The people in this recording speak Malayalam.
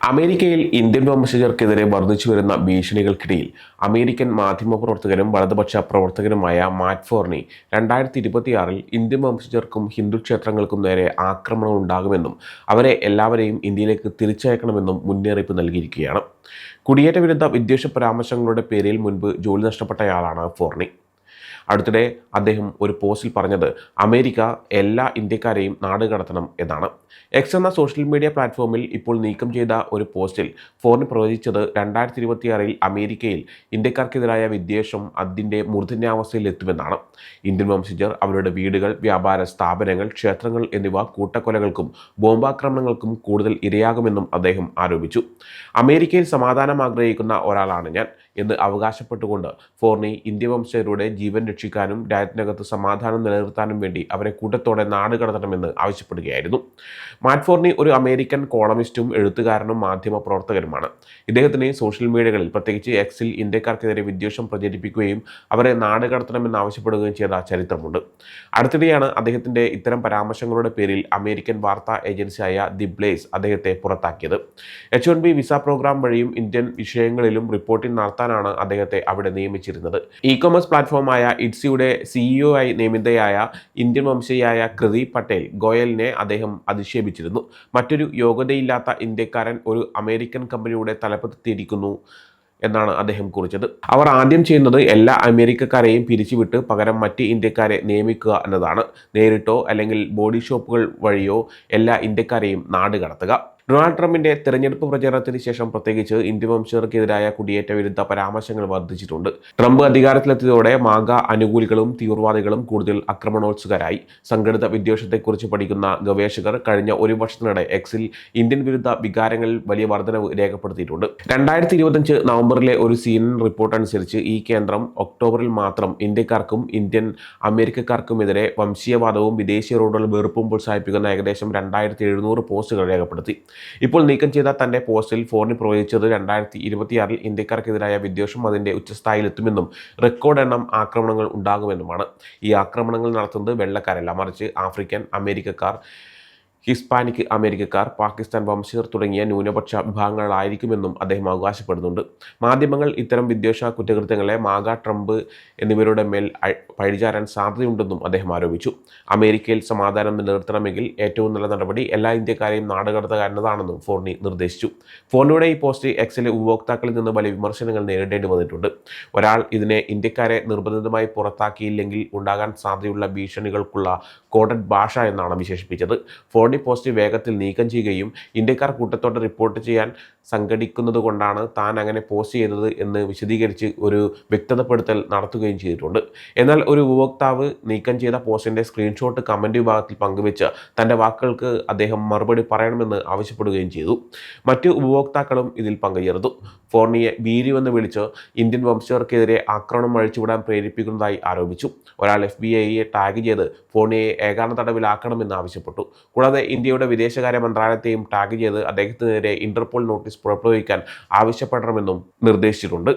അമേരിക്കയിൽ ഇന്ത്യൻ വംശജർക്കെതിരെ വർദ്ധിച്ചു വരുന്ന ഭീഷണികൾക്കിടയിൽ അമേരിക്കൻ മാധ്യമപ്രവർത്തകനും വലതുപക്ഷ പ്രവർത്തകനുമായ മാറ്റ് ഫോർണി രണ്ടായിരത്തി ഇരുപത്തിയാറിൽ ഇന്ത്യൻ വംശജർക്കും ഹിന്ദു ക്ഷേത്രങ്ങൾക്കും നേരെ ആക്രമണം ഉണ്ടാകുമെന്നും അവരെ എല്ലാവരെയും ഇന്ത്യയിലേക്ക് തിരിച്ചയക്കണമെന്നും മുന്നറിയിപ്പ് നൽകിയിരിക്കുകയാണ്. കുടിയേറ്റ വിരുദ്ധ വിദ്വേഷ പരാമർശങ്ങളുടെ പേരിൽ മുൻപ് ജോലി നഷ്ടപ്പെട്ടയാളാണ് ഫോർണി. അടുത്തിടെ അദ്ദേഹം ഒരു പോസ്റ്റിൽ പറഞ്ഞത് അമേരിക്ക എല്ലാ ഇന്ത്യക്കാരെയും നാട് കടത്തണം എന്നാണ്. എക്സ് എന്ന സോഷ്യൽ മീഡിയ പ്ലാറ്റ്ഫോമിൽ ഇപ്പോൾ നീക്കം ചെയ്ത ഒരു പോസ്റ്റിൽ ഫോറിന് പ്രവചിച്ചത് രണ്ടായിരത്തി ഇരുപത്തിയാറിൽ അമേരിക്കയിൽ ഇന്ത്യക്കാർക്കെതിരായ വിദ്വേഷം അതിന്റെ മൂർധന്യാവസ്ഥയിൽ എത്തുമെന്നാണ് ഇന്ത്യൻ വംശജർ അവരുടെ വീടുകൾ വ്യാപാര സ്ഥാപനങ്ങൾ ക്ഷേത്രങ്ങൾ എന്നിവ കൂട്ടക്കൊലകൾക്കും ബോംബാക്രമണങ്ങൾക്കും കൂടുതൽ ഇരയാകുമെന്നും അദ്ദേഹം ആരോപിച്ചു. അമേരിക്കയിൽ സമാധാനം ആഗ്രഹിക്കുന്ന ഒരാളാണ് ഞാൻ എന്ന് അവകാശപ്പെട്ടുകൊണ്ട് ഫോർണി ഇന്ത്യ വംശജരുടെ ജീവൻ രക്ഷിക്കാനും രാജ്യത്തിനകത്ത് സമാധാനം നിലനിർത്താനും വേണ്ടി അവരെ കൂട്ടത്തോടെ നാട് കടത്തണമെന്ന് ആവശ്യപ്പെടുകയായിരുന്നു. മാറ്റ്ഫോർണി ഒരു അമേരിക്കൻ കോളമിസ്റ്റും എഴുത്തുകാരനും മാധ്യമ പ്രവർത്തകരുമാണ് ഇദ്ദേഹത്തിന് സോഷ്യൽ മീഡിയകളിൽ പ്രത്യേകിച്ച് എക്സിൽ ഇന്ത്യക്കാർക്കെതിരെ വിദ്വേഷം പ്രചരിപ്പിക്കുകയും അവരെ നാട് കടത്തണമെന്ന് ആവശ്യപ്പെടുകയും ചെയ്ത ചരിത്രമുണ്ട്. അടുത്തിടെയാണ് അദ്ദേഹത്തിന്റെ ഇത്തരം പരാമർശങ്ങളുടെ പേരിൽ അമേരിക്കൻ വാർത്താ ഏജൻസിയായ ദി ബ്ലേസ് അദ്ദേഹത്തെ പുറത്താക്കിയത്. H one B visa program വഴിയും ഇന്ത്യൻ വിഷയങ്ങളിലും റിപ്പോർട്ടിംഗ് നടത്താനാണ് അദ്ദേഹത്തെ അവിടെ നിയമിച്ചിരുന്നത്. ഇ കൊമേഴ്സ് പ്ലാറ്റ്ഫോമായ ഇറ്റ്സിയുടെ സിഇഒ ആയി നിയമിതയായ ഇന്ത്യൻ വംശീയായ കൃതി പട്ടേൽ ഗോയലിനെ അദ്ദേഹം അധിക്ഷേപിച്ചിരുന്നു. മറ്റൊരു യോഗ്യതയില്ലാത്ത ഇന്ത്യക്കാരൻ ഒരു അമേരിക്കൻ കമ്പനിയുടെ തലപ്പത്തെത്തിയിരിക്കുന്നു എന്നാണ് അദ്ദേഹം കുറിച്ചത്. അവർ ആദ്യം ചെയ്യുന്നത് എല്ലാ അമേരിക്കക്കാരെയും പിരിച്ചുവിട്ട് പകരം മറ്റ് ഇന്ത്യക്കാരെ നിയമിക്കുക എന്നതാണ്. നേരിട്ടോ അല്ലെങ്കിൽ ബോഡി ഷോപ്പുകൾ വഴിയോ എല്ലാ ഇന്ത്യക്കാരെയും നാട് കടത്തുക. ഡൊണാൾഡ് ട്രംപിന്റെ തെരഞ്ഞെടുപ്പ് പ്രചാരണത്തിന് ശേഷം പ്രത്യേകിച്ച് ഇന്ത്യൻ വംശജർക്കെതിരായ കുടിയേറ്റ വിരുദ്ധ പരാമർശങ്ങൾ വർദ്ധിച്ചിട്ടുണ്ട്. ട്രംപ് അധികാരത്തിലെത്തിയതോടെ മാഗ അനുകൂലികളും തീവ്രവാദികളും കൂടുതൽ ആക്രമണോത്സുകരായി. സംഘടിത വിദ്വേഷത്തെക്കുറിച്ച് പഠിക്കുന്ന ഗവേഷകർ കഴിഞ്ഞ ഒരു വർഷത്തിനിടെ എക്സിൽ ഇന്ത്യൻ വിരുദ്ധ വികാരങ്ങളിൽ വലിയ വർധനവ് രേഖപ്പെടുത്തിയിട്ടുണ്ട്. രണ്ടായിരത്തി ഇരുപത്തഞ്ച് നവംബറിലെ ഒരു സി എൻ റിപ്പോർട്ട് അനുസരിച്ച് ഈ കേന്ദ്രം ഒക്ടോബറിൽ മാത്രം ഇന്ത്യക്കാർക്കും ഇന്ത്യൻ അമേരിക്കക്കാർക്കുമെതിരെ വംശീയവാദവും വിദേശീയരോടുള്ള വെറുപ്പും പ്രോത്സാഹിപ്പിക്കുന്ന ഏകദേശം രണ്ടായിരത്തി എഴുന്നൂറ് പോസ്റ്റുകൾ രേഖപ്പെടുത്തി. ഇപ്പോൾ നീക്കം ചെയ്ത തന്റെ പോസ്റ്റിൽ ഫോറിന് പ്രവചിച്ചത് രണ്ടായിരത്തി ഇരുപത്തിയാറിൽ ഇന്ത്യക്കാർക്കെതിരായ വിദ്വേഷം അതിന്റെ ഉച്ചസ്ഥായിലെത്തുമെന്നും റെക്കോർഡ് എണ്ണം ആക്രമണങ്ങൾ ഉണ്ടാകുമെന്നുമാണ്. ഈ ആക്രമണങ്ങൾ നടത്തുന്നത് വെള്ളക്കാരല്ല മറിച്ച് ആഫ്രിക്കൻ അമേരിക്കക്കാർ ഹിസ്പാനിക് അമേരിക്കക്കാർ പാകിസ്ഥാൻ വംശജർ തുടങ്ങിയ ന്യൂനപക്ഷ വിഭാഗങ്ങളായിരിക്കുമെന്നും അദ്ദേഹം അവകാശപ്പെടുന്നുണ്ട്. മാധ്യമങ്ങൾ ഇത്തരം വിദ്വേഷ കുറ്റകൃത്യങ്ങളെ മാഗ ട്രംപ് എന്നിവരുടെ മേൽ പഴിചാരാൻ സാധ്യതയുണ്ടെന്നും അദ്ദേഹം ആരോപിച്ചു. അമേരിക്കയിൽ സമാധാനം നിലനിർത്തണമെങ്കിൽ ഏറ്റവും നല്ല നടപടി എല്ലാ ഇന്ത്യക്കാരെയും നാടുകടത്തുക ഫോർണി നിർദ്ദേശിച്ചു. ഫോർണിയുടെ ഈ പോസ്റ്റ് എക്സിലെ ഉപഭോക്താക്കളിൽ നിന്ന് വലിയ വിമർശനങ്ങൾ നേരിടേണ്ടി വന്നിട്ടുണ്ട്. ഒരാൾ ഇതിനെ ഇന്ത്യക്കാരെ നിർബന്ധിതമായി പുറത്താക്കിയില്ലെങ്കിൽ ഉണ്ടാകാൻ സാധ്യതയുള്ള ഭീഷണികൾക്കുള്ള കോഡഡ് ഭാഷ എന്നാണ് വിശേഷിപ്പിച്ചത്. ഫോർണി പോസ്റ്റ് വേഗത്തിൽ നീക്കം ചെയ്യുകയും ഇന്ത്യക്കാർ കൂട്ടത്തോടെ റിപ്പോർട്ട് ചെയ്യാൻ സംഘടിക്കുന്നത് കൊണ്ടാണ് താൻ അങ്ങനെ പോസ്റ്റ് ചെയ്തത് എന്ന് വിശദീകരിച്ച് ഒരു വ്യക്തതപ്പെടുത്തൽ നടത്തുകയും ചെയ്തിട്ടുണ്ട്. എന്നാൽ ഒരു ഉപഭോക്താവ് നീക്കം ചെയ്ത പോസ്റ്റിന്റെ സ്ക്രീൻഷോട്ട് കമന്റ് വിഭാഗത്തിൽ പങ്കുവെച്ച് തന്റെ വാക്കുകൾക്ക് അദ്ദേഹം മറുപടി പറയണമെന്ന് ആവശ്യപ്പെടുകയും ചെയ്തു. മറ്റ് ഉപഭോക്താക്കളും ഇതിൽ പങ്കുചേർന്നു. ഫോർണിയെ ഭീരുവെന്ന് വിളിച്ച് ഇന്ത്യൻ വംശജർക്കെതിരെ ആക്രമണം അഴിച്ചുവിടാൻ പ്രേരിപ്പിക്കുന്നതായി ആരോപിച്ചു. ഒരാൾ എഫ് ബി ഐയെ ടാഗ് ചെയ്ത് ഫോർണിയെ ഏകാന്ത തടവിലാക്കണമെന്ന് ആവശ്യപ്പെട്ടു കൂടാതെ ഇന്ത്യയുടെ വിദേശകാര്യ മന്ത്രാലയത്തെയും ടാഗ് ചെയ്ത് അദ്ദേഹത്തിനെതിരെ ഇന്റർപോൾ നോട്ടീസ് പുറപ്പെടുവിക്കാൻ ആവശ്യപ്പെടണമെന്നും നിർദ്ദേശിച്ചിട്ടുണ്ട്.